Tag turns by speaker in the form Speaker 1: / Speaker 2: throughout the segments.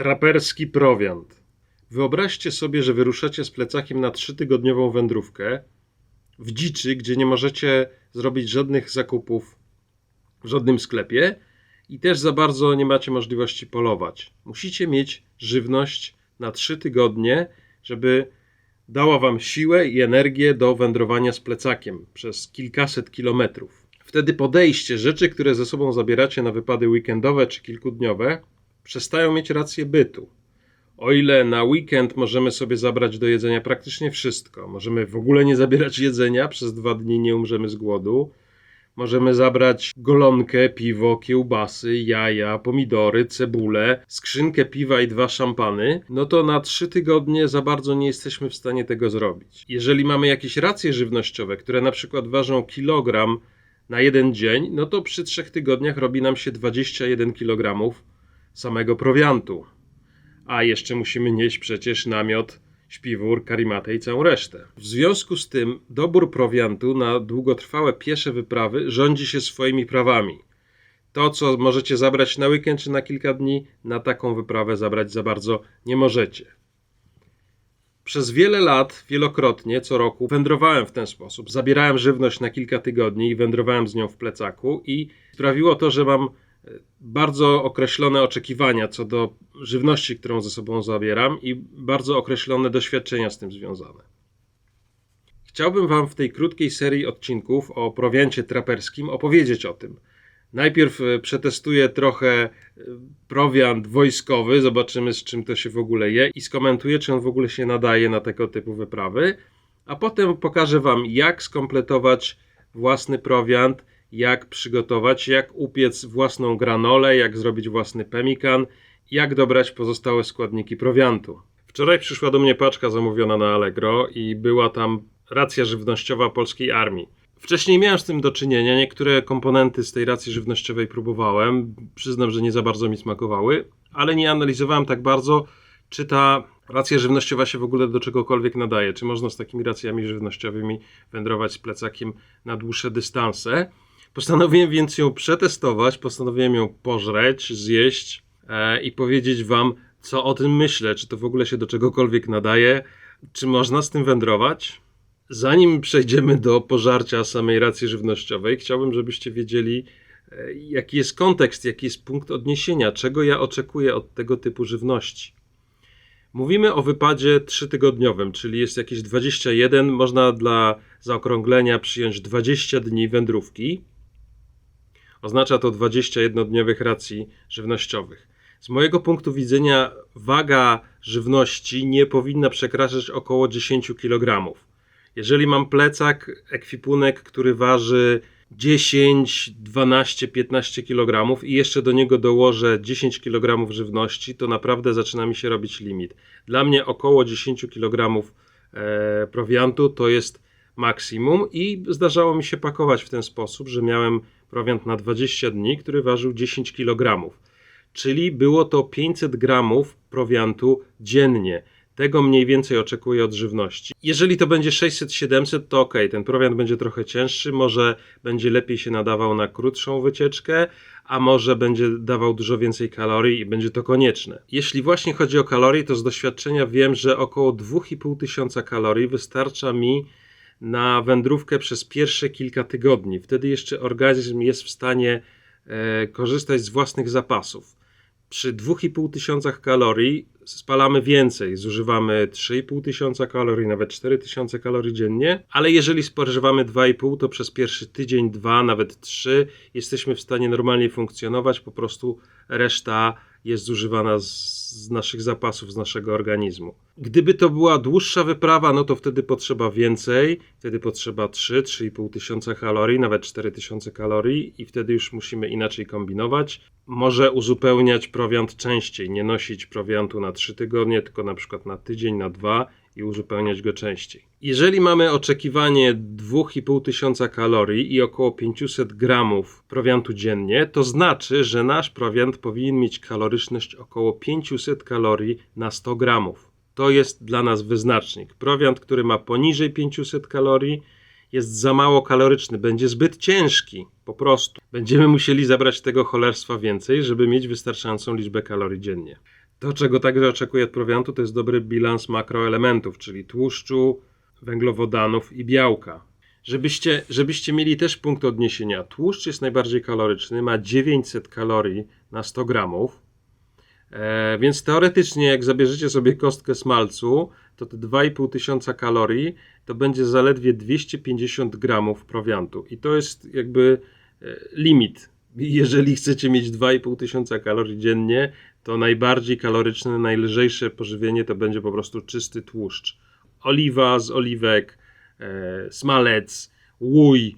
Speaker 1: Traperski prowiant. Wyobraźcie sobie, że wyruszacie z plecakiem na trzytygodniową wędrówkę w dziczy, gdzie nie możecie zrobić żadnych zakupów w żadnym sklepie i też za bardzo nie macie możliwości polować. Musicie mieć żywność na trzy tygodnie, żeby dała Wam siłę i energię do wędrowania z plecakiem przez kilkaset kilometrów. Wtedy podejście, rzeczy, które ze sobą zabieracie na wypady weekendowe czy kilkudniowe, przestają mieć rację bytu. O ile na weekend możemy sobie zabrać do jedzenia praktycznie wszystko, możemy w ogóle nie zabierać jedzenia, przez dwa dni nie umrzemy z głodu, możemy zabrać golonkę, piwo, kiełbasy, jaja, pomidory, cebulę, skrzynkę piwa i dwa szampany, no to na trzy tygodnie za bardzo nie jesteśmy w stanie tego zrobić. Jeżeli mamy jakieś racje żywnościowe, które na przykład ważą kilogram na jeden dzień, no to przy trzech tygodniach robi nam się 21 kg samego prowiantu. A jeszcze musimy nieść przecież namiot, śpiwór, karimatę i całą resztę. W związku z tym dobór prowiantu na długotrwałe piesze wyprawy rządzi się swoimi prawami. To, co możecie zabrać na weekend czy na kilka dni, na taką wyprawę zabrać za bardzo nie możecie. Przez wiele lat, wielokrotnie, co roku, wędrowałem w ten sposób. Zabierałem żywność na kilka tygodni i wędrowałem z nią w plecaku, i sprawiło to, że mam bardzo określone oczekiwania co do żywności, którą ze sobą zabieram, i bardzo określone doświadczenia z tym związane. Chciałbym Wam w tej krótkiej serii odcinków o prowiancie traperskim opowiedzieć o tym. Najpierw e, przetestuję trochę e, prowiant wojskowy, zobaczymy z czym to się w ogóle je i skomentuję, czy on w ogóle się nadaje na tego typu wyprawy. A potem pokażę Wam, jak skompletować własny prowiant, jak przygotować, jak upiec własną granolę, jak zrobić własny pemikan, jak dobrać pozostałe składniki prowiantu. Wczoraj przyszła do mnie paczka zamówiona na Allegro i była tam racja żywnościowa polskiej armii. Wcześniej miałem z tym do czynienia. Niektóre komponenty z tej racji żywnościowej próbowałem. Przyznam, że nie za bardzo mi smakowały, ale nie analizowałem tak bardzo, czy ta racja żywnościowa się w ogóle do czegokolwiek nadaje. Czy można z takimi racjami żywnościowymi wędrować z plecakiem na dłuższe dystanse. Postanowiłem więc ją przetestować, postanowiłem ją pożreć, zjeść e, i powiedzieć Wam, co o tym myślę. Czy to w ogóle się do czegokolwiek nadaje, czy można z tym wędrować. Zanim przejdziemy do pożarcia samej racji żywnościowej, chciałbym, żebyście wiedzieli, e, jaki jest kontekst, jaki jest punkt odniesienia, czego ja oczekuję od tego typu żywności. Mówimy o wypadzie trzytygodniowym, czyli jest jakieś 21, można dla zaokrąglenia przyjąć 20 dni wędrówki. Oznacza to 21 dniowych racji żywnościowych. Z mojego punktu widzenia waga żywności nie powinna przekraczać około 10 kg. Jeżeli mam plecak, ekwipunek, który waży 10, 12, 15 kg i jeszcze do niego dołożę 10 kg żywności, to naprawdę zaczyna mi się robić limit. Dla mnie około 10 kg e, prowiantu to jest maksimum i zdarzało mi się pakować w ten sposób, że miałem prowiant na 20 dni, który ważył 10 kg. Czyli było to 500 gramów prowiantu dziennie. Tego mniej więcej oczekuję od żywności. Jeżeli to będzie 600-700, to ok, ten prowiant będzie trochę cięższy, może będzie lepiej się nadawał na krótszą wycieczkę, a może będzie dawał dużo więcej kalorii i będzie to konieczne. Jeśli właśnie chodzi o kalorie, to z doświadczenia wiem, że około 2,5 tysiąca kalorii wystarcza mi na wędrówkę przez pierwsze kilka tygodni. Wtedy jeszcze organizm jest w stanie e, korzystać z własnych zapasów. Przy 2,5 tysiącach kalorii spalamy więcej, zużywamy 3,5 tysiąca kalorii, nawet 4 tysiące kalorii dziennie, ale jeżeli spożywamy 2,5 to przez pierwszy tydzień, dwa, nawet trzy jesteśmy w stanie normalnie funkcjonować, po prostu reszta jest zużywana z, naszych zapasów, z naszego organizmu. Gdyby to była dłuższa wyprawa, no to wtedy potrzeba więcej, wtedy potrzeba 3-3,5 tysiąca kalorii, nawet 4 tysiące kalorii i wtedy już musimy inaczej kombinować. Może uzupełniać prowiant częściej, nie nosić prowiantu na 3 tygodnie, tylko na przykład na tydzień, na dwa i uzupełniać go częściej. Jeżeli mamy oczekiwanie 2,5 tysiąca kalorii i około 500 gramów prowiantu dziennie, to znaczy, że nasz prowiant powinien mieć kaloryczność około 500 kalorii na 100 gramów. To jest dla nas wyznacznik. Prowiant, który ma poniżej 500 kalorii, jest za mało kaloryczny, będzie zbyt ciężki, po prostu. Będziemy musieli zabrać tego cholerstwa więcej, żeby mieć wystarczającą liczbę kalorii dziennie. To, czego także oczekuję od prowiantu, to jest dobry bilans makroelementów, czyli tłuszczu, węglowodanów i białka. Żebyście, żebyście mieli też punkt odniesienia. Tłuszcz jest najbardziej kaloryczny, ma 900 kalorii na 100 gramów. E, więc teoretycznie, jak zabierzecie sobie kostkę smalcu, to te 2,5 tysiąca kalorii to będzie zaledwie 250 gramów prowiantu. I to jest jakby e, limit. Jeżeli chcecie mieć 2,5 tysiąca kalorii dziennie, to najbardziej kaloryczne, najlżejsze pożywienie to będzie po prostu czysty tłuszcz. Oliwa z oliwek, e, smalec, łój,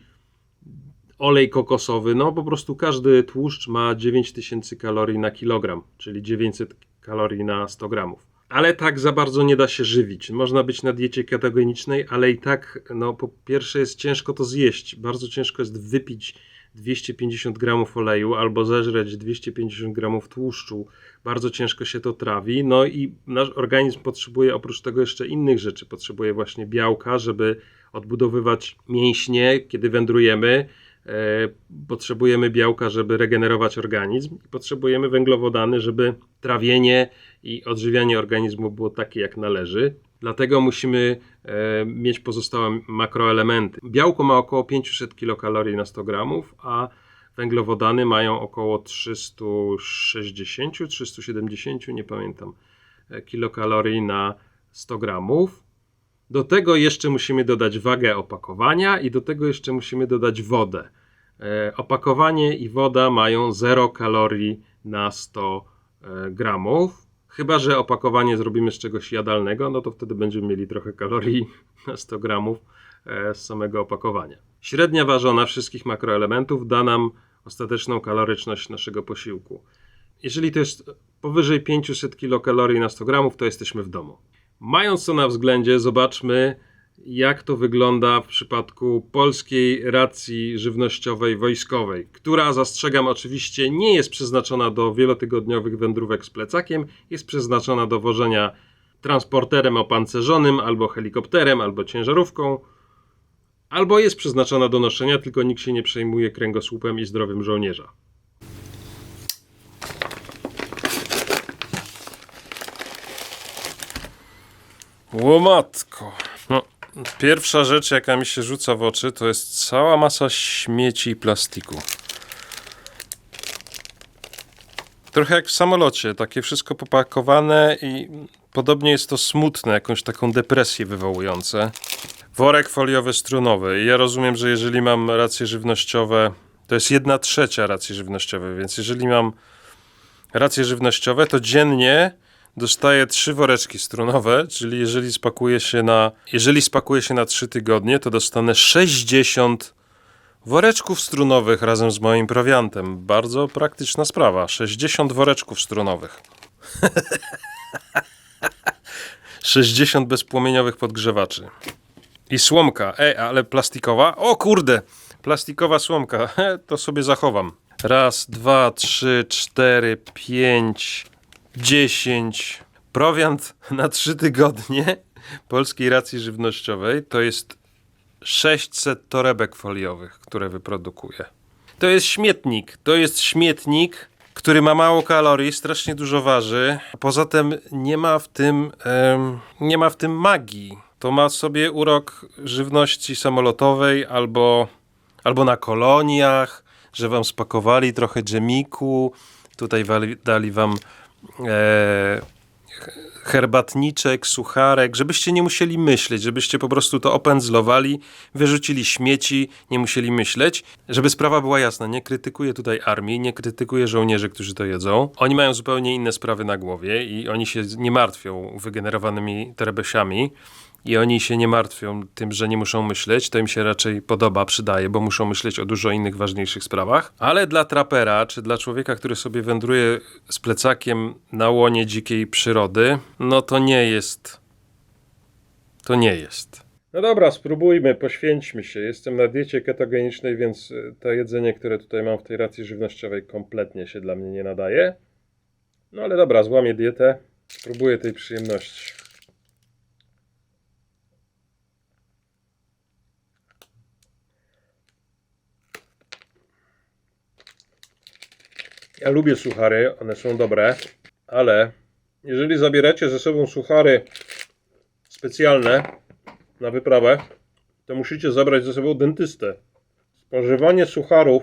Speaker 1: olej kokosowy, no po prostu każdy tłuszcz ma 9000 kalorii na kilogram, czyli 900 kalorii na 100 gramów. Ale tak za bardzo nie da się żywić. Można być na diecie ketogenicznej, ale i tak, no po pierwsze jest ciężko to zjeść. Bardzo ciężko jest wypić 250 gramów oleju albo zeżreć 250 gramów tłuszczu. Bardzo ciężko się to trawi. No i nasz organizm potrzebuje oprócz tego jeszcze innych rzeczy. Potrzebuje właśnie białka, żeby odbudowywać mięśnie, kiedy wędrujemy. E, potrzebujemy białka, żeby regenerować organizm, potrzebujemy węglowodany, żeby trawienie i odżywianie organizmu było takie, jak należy. Dlatego musimy e, mieć pozostałe makroelementy. Białko ma około 500 kilokalorii na 100 gramów, a węglowodany mają około 360-370, nie pamiętam, e, kilokalorii na 100 gramów. Do tego jeszcze musimy dodać wagę opakowania i do tego jeszcze musimy dodać wodę. E, opakowanie i woda mają 0 kalorii na 100 e, gramów. Chyba, że opakowanie zrobimy z czegoś jadalnego, no to wtedy będziemy mieli trochę kalorii na 100 gramów e, z samego opakowania. Średnia ważona wszystkich makroelementów da nam ostateczną kaloryczność naszego posiłku. Jeżeli to jest powyżej 500 kilokalorii na 100 gramów, to jesteśmy w domu. Mając to na względzie, zobaczmy, jak to wygląda w przypadku polskiej racji żywnościowej wojskowej, która, zastrzegam oczywiście, nie jest przeznaczona do wielotygodniowych wędrówek z plecakiem, jest przeznaczona do wożenia transporterem opancerzonym, albo helikopterem, albo ciężarówką, albo jest przeznaczona do noszenia, tylko nikt się nie przejmuje kręgosłupem i zdrowiem żołnierza. Łomatko. Pierwsza rzecz, jaka mi się rzuca w oczy, to jest cała masa śmieci i plastiku. Trochę jak w samolocie, takie wszystko popakowane i podobnie jest to smutne, jakąś taką depresję wywołujące. Worek foliowy strunowy. Ja rozumiem, że jeżeli mam racje żywnościowe, to jest jedna trzecia racji żywnościowej, więc jeżeli mam racje żywnościowe, to dziennie dostaję trzy woreczki strunowe, czyli jeżeli spakuję się na, jeżeli spakuję się na 3 tygodnie, to dostanę 60 woreczków strunowych razem z moim prowiantem. Bardzo praktyczna sprawa. 60 woreczków strunowych. 60 bezpłomieniowych podgrzewaczy. I słomka. Ej, ale plastikowa? O kurde! Plastikowa słomka. To sobie zachowam. Raz, dwa, trzy, cztery, pięć, dziesięć. Prowiant na trzy tygodnie polskiej racji żywnościowej to jest 600 torebek foliowych, które wyprodukuję. To jest śmietnik. To jest śmietnik, który ma mało kalorii, strasznie dużo waży. Poza tym nie ma w tym, em, nie ma w tym magii. To ma sobie urok żywności samolotowej albo, albo na koloniach, że wam spakowali trochę dżemiku. Tutaj wali, dali wam herbatniczek, sucharek, żebyście nie musieli myśleć, żebyście po prostu to opędzlowali, wyrzucili śmieci, nie musieli myśleć, żeby sprawa była jasna. Nie krytykuję tutaj armii, nie krytykuję żołnierzy, którzy to jedzą. Oni mają zupełnie inne sprawy na głowie i oni się nie martwią wygenerowanymi terebesiami. I oni się nie martwią tym, że nie muszą myśleć, to im się raczej podoba, przydaje, bo muszą myśleć o dużo innych ważniejszych sprawach. Ale dla trapera, czy dla człowieka, który sobie wędruje z plecakiem na łonie dzikiej przyrody, no to nie jest. To nie jest. No dobra, spróbujmy, poświęćmy się. Jestem na diecie ketogenicznej, więc y, to jedzenie, które tutaj mam w tej racji żywnościowej, kompletnie się dla mnie nie nadaje. No ale dobra, złamię dietę, spróbuję tej przyjemności. Ja lubię suchary, one są dobre, ale Jeżeli zabieracie ze sobą suchary specjalne na wyprawę, to musicie zabrać ze sobą dentystę. Spożywanie sucharów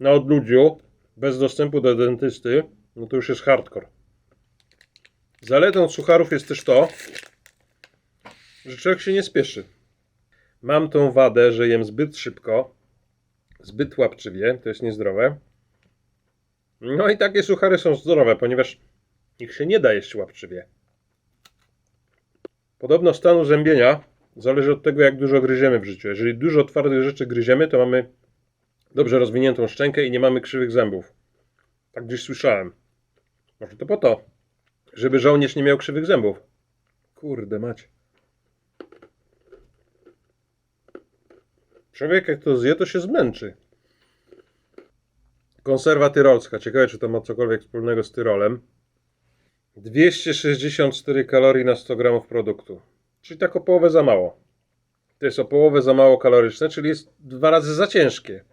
Speaker 1: na odludziu bez dostępu do dentysty, no to już jest hardcore. Zaletą sucharów jest też to, że człowiek się nie spieszy. Mam tą wadę, że jem zbyt szybko, zbyt łapczywie, to jest niezdrowe. No i takie suchary są zdrowe, ponieważ ich się nie da jeść łapczywie. Podobno stan uzębienia zależy od tego, jak dużo gryziemy w życiu. Jeżeli dużo twardych rzeczy gryziemy, to mamy dobrze rozwiniętą szczękę i nie mamy krzywych zębów. Tak gdzieś słyszałem. Może to po to, żeby żołnierz nie miał krzywych zębów. Kurde mać. Człowiek jak to zje, to się zmęczy. Konserwa tyrolska. Ciekawe, czy to ma cokolwiek wspólnego z Tyrolem. 264 kalorii na 100 gramów produktu. Czyli tak o połowę za mało. To jest o połowę za mało kaloryczne, czyli jest dwa razy za ciężkie.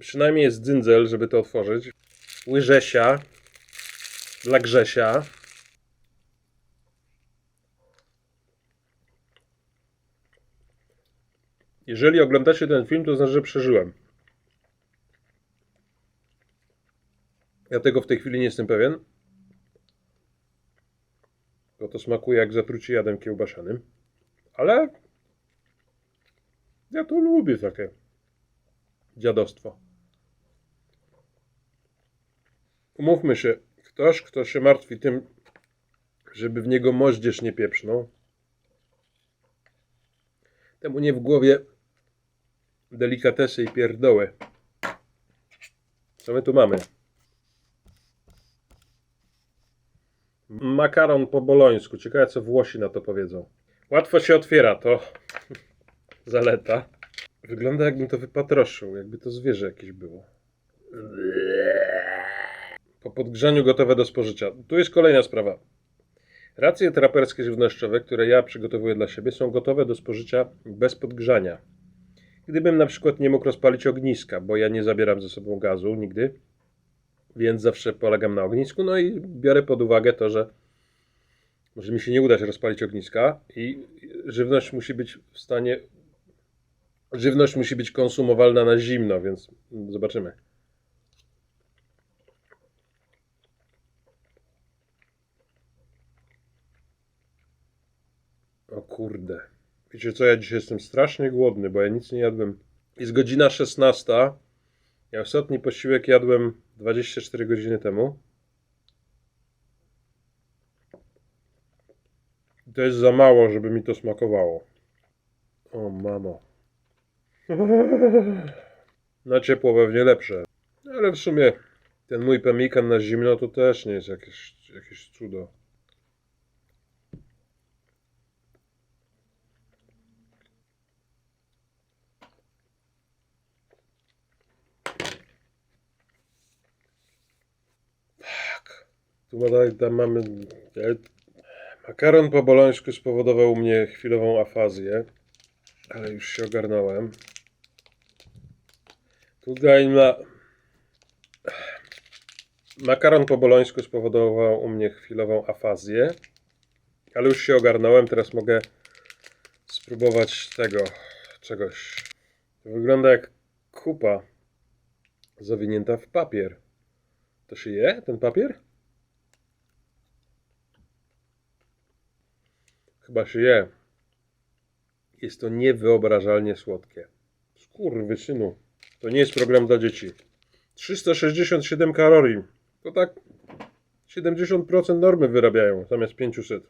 Speaker 1: Przynajmniej jest dzyndzel, żeby to otworzyć. Łyżesia. Dla Grzesia. Jeżeli oglądacie ten film, to znaczy, że przeżyłem. Ja tego w tej chwili nie jestem pewien. Bo to smakuje jak zatrucie jadem kiełbaszanym. Ale ja to lubię takie dziadostwo. Umówmy się, ktoś, kto się martwi tym, żeby w niego moździerz nie pieprznął, temu nie w głowie delikatesy i pierdoły. Co my tu mamy? Makaron po bolońsku. Ciekawe, co Włosi na to powiedzą. Łatwo się otwiera, to zaleta. Wygląda, jakbym to wypatroszył, jakby to zwierzę jakieś było. Po podgrzaniu gotowe do spożycia. Tu jest kolejna sprawa. Racje traperskie żywnościowe, które ja przygotowuję dla siebie, są gotowe do spożycia bez podgrzania. Gdybym na przykład nie mógł rozpalić ogniska, bo ja nie zabieram ze sobą gazu nigdy, więc zawsze polegam na ognisku, no i biorę pod uwagę to, że może mi się nie udać rozpalić ogniska i żywność musi być w stanie. Żywność musi być konsumowalna na zimno, więc zobaczymy. O kurde. Wiecie co, ja dzisiaj jestem strasznie głodny, bo ja nic nie jadłem. Jest godzina 16. Ja ostatni posiłek jadłem 24 godziny temu. To jest za mało, żeby mi to smakowało. O mamo. Na ciepło pewnie lepsze. Ale w sumie ten mój pemikan na zimno to też nie jest jakieś, jakieś cudo. Tu mamy. e, Makaron po bolońsku spowodował u mnie chwilową afazję, ale już się ogarnąłem. Tutaj ma. Makaron po bolońsku spowodował u mnie chwilową afazję, ale już się ogarnąłem. Teraz mogę spróbować tego czegoś. Wygląda jak kupa zawinięta w papier. To się je, ten papier? Chyba się je. Jest to niewyobrażalnie słodkie. Skurwysynu. To nie jest program dla dzieci. 367 kalorii. To tak 70% normy wyrabiają zamiast 500.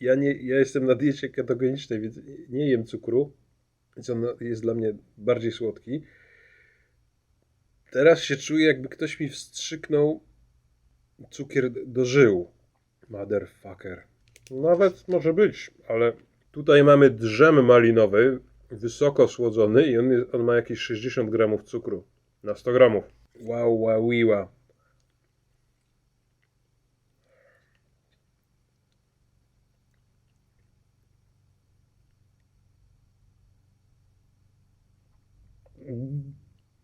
Speaker 1: Ja, nie, ja jestem na diecie ketogenicznej, więc nie jem cukru, więc on jest dla mnie bardziej słodki. Teraz się czuję, jakby ktoś mi wstrzyknął cukier do żył. Motherfucker. Nawet może być, ale tutaj mamy drzem malinowy, wysoko słodzony i on, jest, on ma jakieś 60 gramów cukru na 100 gramów. Wow, wow, wow.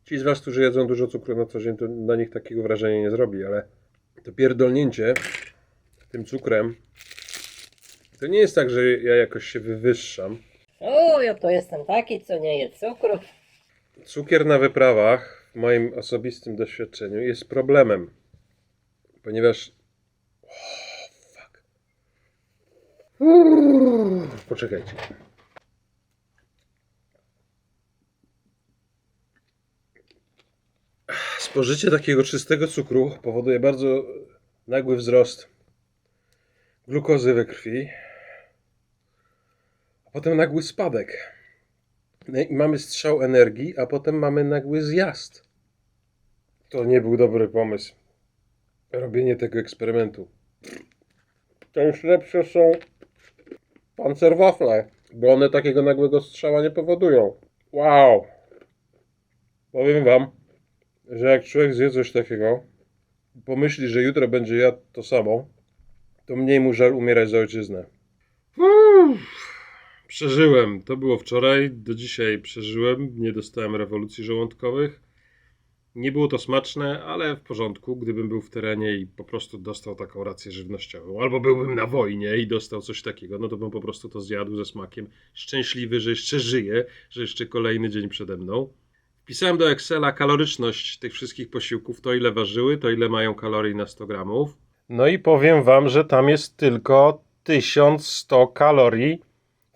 Speaker 1: Ci z Was, którzy jedzą dużo cukru na co dzień, to na nich takiego wrażenia nie zrobi, ale to pierdolnięcie tym cukrem to nie jest tak, że ja jakoś się wywyższam.
Speaker 2: O, ja to jestem taki, co nie je cukru.
Speaker 1: Cukier na wyprawach, w moim osobistym doświadczeniu, jest problemem, ponieważ. O, fuck. Poczekajcie. Spożycie takiego czystego cukru powoduje bardzo nagły wzrost glukozy we krwi, a potem nagły spadek. Mamy strzał energii, a potem mamy nagły zjazd. To nie był dobry pomysł. Robienie tego eksperymentu. To już lepsze są pancerwafle, bo one takiego nagłego strzała nie powodują. Wow! Powiem wam, że jak człowiek zje coś takiego, pomyśli, że jutro będzie jadł to samo, to mniej mu żal umierać za ojczyznę. Przeżyłem. To było wczoraj, do dzisiaj przeżyłem. Nie dostałem rewolucji żołądkowych. Nie było to smaczne, ale w porządku, gdybym był w terenie i po prostu dostał taką rację żywnościową, albo byłbym na wojnie i dostał coś takiego, no to bym po prostu to zjadł ze smakiem. Szczęśliwy, że jeszcze żyję, że jeszcze kolejny dzień przede mną. Wpisałem do Excela kaloryczność tych wszystkich posiłków, to ile ważyły, to ile mają kalorii na 100 gramów. No i powiem wam, że tam jest tylko 1100 kalorii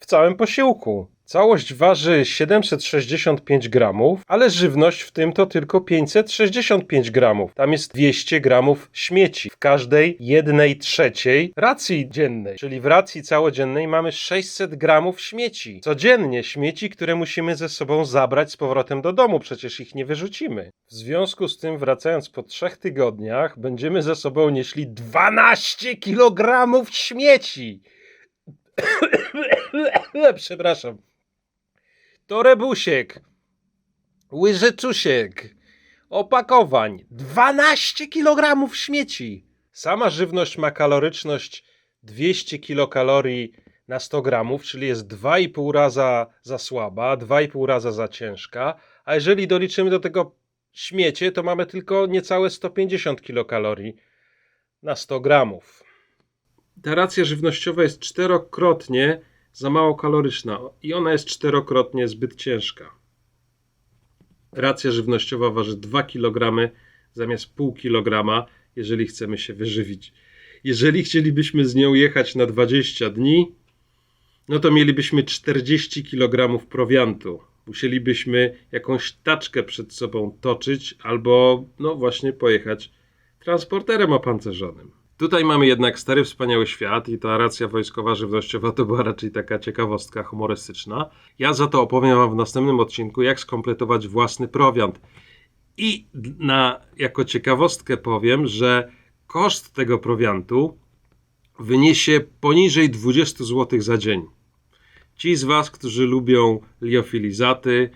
Speaker 1: w całym posiłku. Całość waży 765 gramów, ale żywność w tym to tylko 565 gramów. Tam jest 200 gramów śmieci w każdej jednej trzeciej racji dziennej. Czyli w racji całodziennej mamy 600 gramów śmieci. Codziennie śmieci, które musimy ze sobą zabrać z powrotem do domu, przecież ich nie wyrzucimy. W związku z tym, wracając po trzech tygodniach, będziemy ze sobą nieśli 12 kg śmieci. Przepraszam. Torebusiek, łyżeczusiek, opakowań, 12 kg śmieci. Sama żywność ma kaloryczność 200 kilokalorii na 100 gramów, czyli jest 2,5 raza za słaba, 2,5 raza za ciężka, a jeżeli doliczymy do tego śmiecie, to mamy tylko niecałe 150 kilokalorii na 100 gramów. Ta racja żywnościowa jest czterokrotnie za mało kaloryczna i ona jest czterokrotnie zbyt ciężka. Racja żywnościowa waży 2 kg zamiast pół kilograma, jeżeli chcemy się wyżywić. Jeżeli chcielibyśmy z nią jechać na 20 dni, no to mielibyśmy 40 kg prowiantu. Musielibyśmy jakąś taczkę przed sobą toczyć albo, no właśnie, pojechać transporterem opancerzonym. Tutaj mamy jednak stary, wspaniały świat i ta racja wojskowa żywnościowa to była raczej taka ciekawostka humorystyczna. Ja za to opowiem Wam w następnym odcinku, jak skompletować własny prowiant. I na, jako ciekawostkę powiem, że koszt tego prowiantu wyniesie poniżej 20 zł za dzień. Ci z Was, którzy lubią liofilizaty,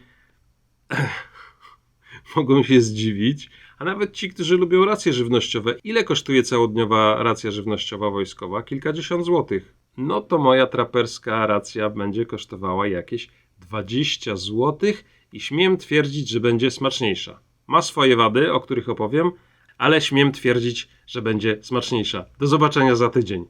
Speaker 1: mogą się zdziwić, a nawet ci, którzy lubią racje żywnościowe. Ile kosztuje całodniowa racja żywnościowa wojskowa? Kilkadziesiąt złotych. No to moja traperska racja będzie kosztowała jakieś 20 złotych i śmiem twierdzić, że będzie smaczniejsza. Ma swoje wady, o których opowiem, ale śmiem twierdzić, że będzie smaczniejsza. Do zobaczenia za tydzień.